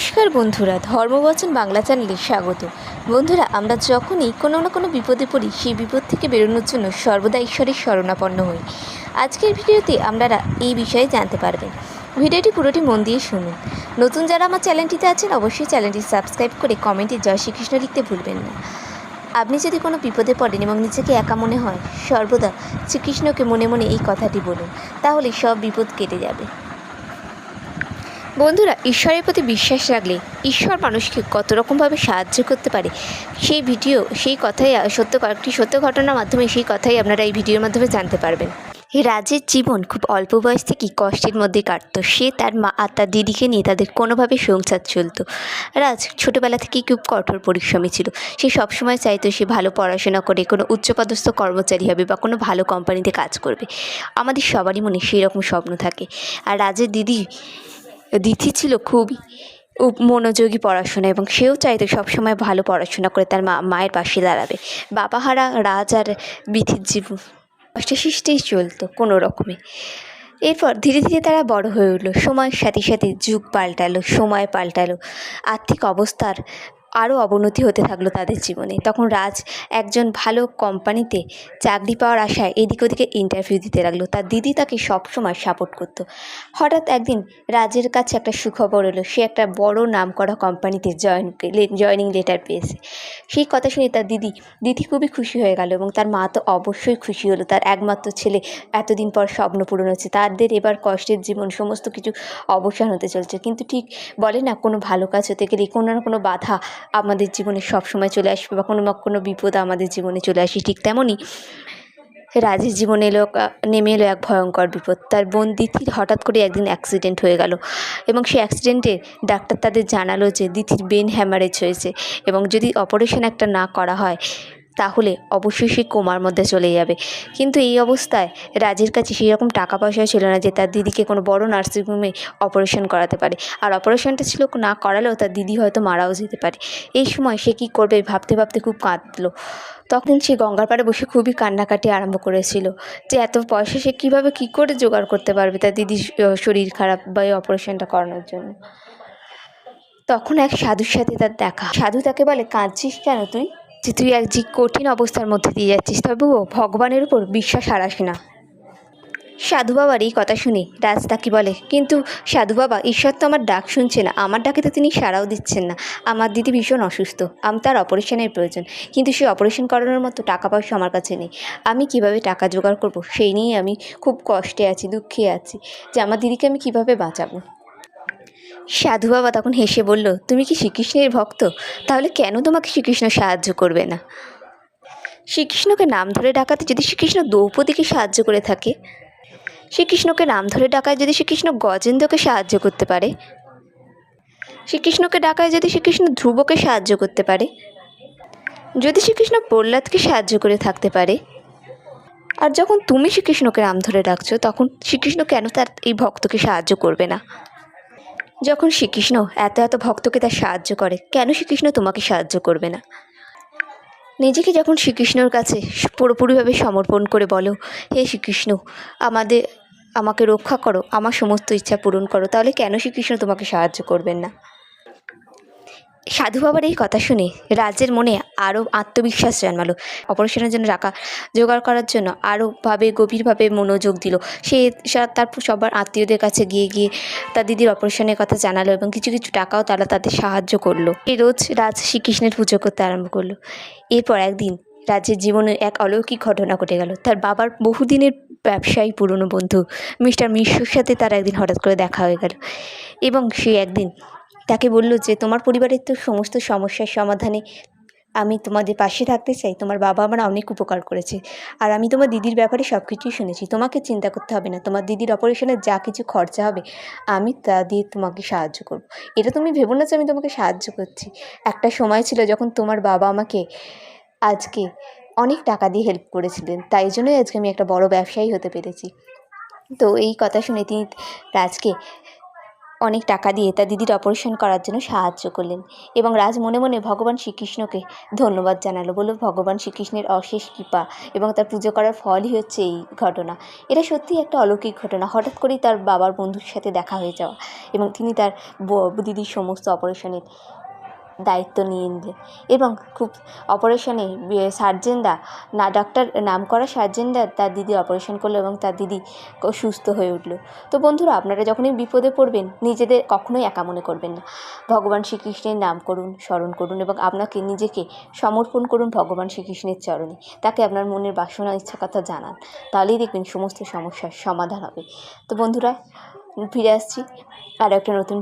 নমস্কার বন্ধুরা, ধর্মবচন বাংলা চ্যানেলে স্বাগত। বন্ধুরা, আমরা যখনই কোনো না কোনো বিপদে পড়ি, সেই বিপদ থেকে বেরোনোর জন্য সর্বদা ঈশ্বরের শরণাপন্ন হই। আজকের ভিডিওতে আপনারা এই বিষয়ে জানতে পারবেন। ভিডিওটি পুরোটি মন দিয়ে শুনুন। নতুন যারা আমার চ্যানেলটিতে আছেন, অবশ্যই চ্যানেলটি সাবস্ক্রাইব করে কমেন্টে জয় শ্রীকৃষ্ণ লিখতে ভুলবেন না। আপনি যদি কোনো বিপদে পড়েন এবং নিজেকে একা মনে হয়, সর্বদা শ্রীকৃষ্ণকে মনে মনে এই কথাটি বলুন, তাহলে সব বিপদ কেটে যাবে। বন্ধুরা, ঈশ্বরের প্রতি বিশ্বাস রাখলে ঈশ্বর মানুষকে কত রকমভাবে সাহায্য করতে পারে? সেই ভিডিও, সেই কথাই, সত্য কয়েকটি সত্য ঘটনার মাধ্যমে সেই কথাই আপনারা এই ভিডিওর মাধ্যমে জানতে পারবেন। রাজের জীবন খুব অল্প বয়স থেকেই কষ্টের মধ্যে কাটতো। সে তার মা আর তার দিদিকে নিয়ে তাদের কোনোভাবে সংসার চলতো। রাজ ছোটোবেলা থেকেই খুব কঠোর পরিশ্রমী ছিল। সে সবসময় চাইতো সে ভালো পড়াশোনা করে, কোনো উচ্চপদস্থ কর্মচারী হবে বা কোনো ভালো কোম্পানিতে কাজ করবে। আমাদের সবারই মনে সেই রকম স্বপ্ন থাকে। আর রাজের দিদি দিথি ছিল খুবই মনোযোগী পড়াশোনা এবং সেও চাইতো সবসময় ভালো পড়াশোনা করে তার মা, মায়ের পাশে দাঁড়াবে। বাবাহারা রাজ আর বিথির জীবন কষ্টসৃষ্টেই চলতো কোনো রকমে। এরপর ধীরে ধীরে তারা বড় হয়ে উঠল। সময়ের সাথে সাথে যুগ পাল্টালো, সময় পাল্টালো, আর্থিক অবস্থার আরও অবনতি হতে থাকল তাদের জীবনে। তখন রাজ একজন ভালো কোম্পানিতে চাকরি পাওয়ার আশায় এদিক ওদিকে ইন্টারভিউ দিতে লাগল। তার দিদি তাকে সবসময় সাপোর্ট করতো। হঠাৎ একদিন রাজের কাছে একটা সুখবর এলো। সে একটা বড় নামকরা কোম্পানিতে জয়েন জয়নিং লেটার পেয়েছে। সেই কথা শুনে তার দিদি দিদি খুবই খুশি হয়ে গেল এবং তার মা তো অবশ্যই খুশি হলো। তার একমাত্র ছেলে এতদিন পর স্বপ্ন পূরণ হচ্ছে। তাদের এবার কষ্টের জীবন, সমস্ত কিছু অবসান হতে চলছে। কিন্তু ঠিক বলে না, কোনো ভালো কাজ হতে গেলে কোনো না কোনো বাধা আমাদের জীবনে সবসময় চলে আসবে বা কোনো কোনো বিপদ আমাদের জীবনে চলে আসে, ঠিক তেমনই রাজের জীবনে এলো নেমে এলো এক ভয়ঙ্কর বিপদ। তার বোন দিথির হঠাৎ করে একদিন অ্যাক্সিডেন্ট হয়ে গেল এবং সেই অ্যাক্সিডেন্টে ডাক্তার তাদের জানালো যে দিথির বেন হ্যামারেজ হয়েছে এবং যদি অপারেশন একটা না করা হয় তাহলে অবশ্যই সে কোমার মধ্যে চলে যাবে। কিন্তু এই অবস্থায় রাজের কাছে সেই রকম টাকা পয়সা ছিল না যে তার দিদিকে কোনো বড় নার্সিংহোমে অপারেশন করাতে পারে। আর অপারেশনটা ছিল না করালেও তার দিদি হয়তো মারাও যেতে পারে। এই সময় সে কী করবে ভাবতে ভাবতে খুব কাঁদলো। তখন সে গঙ্গার পাড়ে বসে খুবই কান্নাকাটি আরম্ভ করেছিল যে এত পয়সা সে কীভাবে কী করে জোগাড় করতে পারবে তার দিদির শরীর খারাপ বা এই অপারেশনটা করানোর জন্য। তখন এক সাধুর সাথে তার দেখা। সাধু তাকে বলে, কাঁদছিস কেন তুই? যে তুই এক যে কঠিন অবস্থার মধ্যে দিয়ে যাচ্ছিস তবুও ভগবানের উপর বিশ্বাস হারাস না। সাধু বাবার এই কথা শুনে রাজ তাকে বলে, কিন্তু সাধু বাবা, ঈশ্বর তো আমার ডাক শুনছে না। আমার ডাকে তো তিনি সাড়াও দিচ্ছেন না। আমার দিদি ভীষণ অসুস্থ। আমার তার অপারেশনের প্রয়োজন। কিন্তু সে অপারেশন করানোর মতো টাকা পয়সা আমার কাছে নেই। আমি কীভাবে টাকা জোগাড় করব? সেই নিয়ে আমি খুব কষ্টে আছি, দুঃখে আছি। যে আমার দিদিকে আমি কীভাবে বাঁচাবো? সাধু বাবা তখন হেসে বলল, তুমি কি শ্রীকৃষ্ণের ভক্ত? তাহলে কেন তোমাকে শ্রীকৃষ্ণ সাহায্য করবে না? শ্রীকৃষ্ণকে নাম ধরে ডাকাতে যদি শ্রীকৃষ্ণ দ্রৌপদীকে সাহায্য করে থাকে? শ্রীকৃষ্ণকে নাম ধরে ডাকায় যদি শ্রীকৃষ্ণ গজেন্দ্রকে সাহায্য করতে পারে? শ্রীকৃষ্ণকে ডাকায় যদি শ্রীকৃষ্ণ ধ্রুবকে সাহায্য করতে পারে? যদি শ্রীকৃষ্ণ প্রহ্লাদকে সাহায্য করে থাকতে পারে? আর যখন তুমি শ্রীকৃষ্ণকে নাম ধরে ডাকছো, তখন শ্রীকৃষ্ণ কেন তার এই ভক্তকে সাহায্য করবে না? যখন শ্রীকৃষ্ণ এত এত ভক্তকে তার সাহায্য করে, কেন শ্রীকৃষ্ণ তোমাকে সাহায্য করবে না? নিজেকে যখন শ্রীকৃষ্ণর কাছে পুরোপুরিভাবে সমর্পণ করে বলো, হে শ্রীকৃষ্ণ, আমাদের, আমাকে রক্ষা করো, আমার সমস্ত ইচ্ছা পূরণ করো তাহলে কেন শ্রীকৃষ্ণ তোমাকে সাহায্য করবেন না? সাধু বাবার এই কথা শুনে রাজের মনে আরও আত্মবিশ্বাস জন্মালো। অপারেশনের জন্য টাকা জোগাড় করার জন্য আরও ভাবে গভীরভাবে মনোযোগ দিল। সে সা- তার সবার আত্মীয়দের কাছে গিয়ে গিয়ে তার দিদির অপারেশনের কথা জানালো এবং কিছু কিছু টাকাও তারা তাদের সাহায্য করল। এই রোজ রাজ শ্রীকৃষ্ণের পুজো করতে আরম্ভ করল। এরপর একদিন রাজের জীবনে এক অলৌকিক ঘটনা ঘটে গেল। তার বাবার বহুদিনের ব্যবসায়ী পুরনো বন্ধু, মিস্টার মিশ্রর সাথে তার একদিন হঠাৎ করে দেখা হয়ে গেল এবং সে একদিন তাকে বলল যে, তোমার পরিবারের তো সমস্ত সমস্যার সমাধানে আমি তোমাদের পাশে থাকতে চাই। তোমার বাবা আমার অনেক উপকার করেছে। আর আমি তোমার দিদির ব্যাপারে সব কিছুই শুনেছি। তোমাকে চিন্তা করতে হবে না। তোমার দিদির অপারেশনের যা কিছু খরচা হবে, আমি তা দিয়ে তোমাকে সাহায্য করব। এটা তুমি ভেবো না যে আমি তোমাকে সাহায্য করছি। একটা সময় ছিল যখন তোমার বাবা আমাকে আজকে অনেক টাকা দিয়ে হেল্প করেছিলেন। তাই জন্যই আজকে আমি একটা বড় ব্যবসায়ী হতে পেরেছি। তো এই কথা শুনে তিনি রাজকে অনেক টাকা দিয়ে তার দিদির অপারেশন করার জন্য সাহায্য করলেন এবং রাজ মনে মনে ভগবান শ্রীকৃষ্ণকে ধন্যবাদ জানালো। বলল, ভগবান শ্রীকৃষ্ণের অশেষ কৃপা এবং তার পুজো করার ফলই হচ্ছে এই ঘটনা। এটা সত্যিই একটা অলৌকিক ঘটনা। হঠাৎ করেই তার বাবার বন্ধুর সাথে দেখা হয়ে যাওয়া এবং তিনি তার দিদির সমস্ত অপারেশনের দায়িত্ব নিয়ে নিলেন এবং খুব অপারেশনে সার্জেনরা না ডাক্তার নাম করা সার্জেনরা তার দিদি অপারেশন করল এবং তার দিদি সুস্থ হয়ে উঠল। তো বন্ধুরা, আপনারা যখনই বিপদে পড়বেন, নিজেদের কখনোই একা মনে করবেন না। ভগবান শ্রীকৃষ্ণের নাম করুন, স্মরণ করুন এবং আপনাকে নিজেকে সমর্পণ করুন ভগবান শ্রীকৃষ্ণের চরণে। তাকে আপনার মনের বাসনা ইচ্ছা কথা জানান। তাহলেই দেখবেন সমস্ত সমস্যার সমাধান হবে। তো বন্ধুরা, ফিরে আসছি। আরও একটা নতুন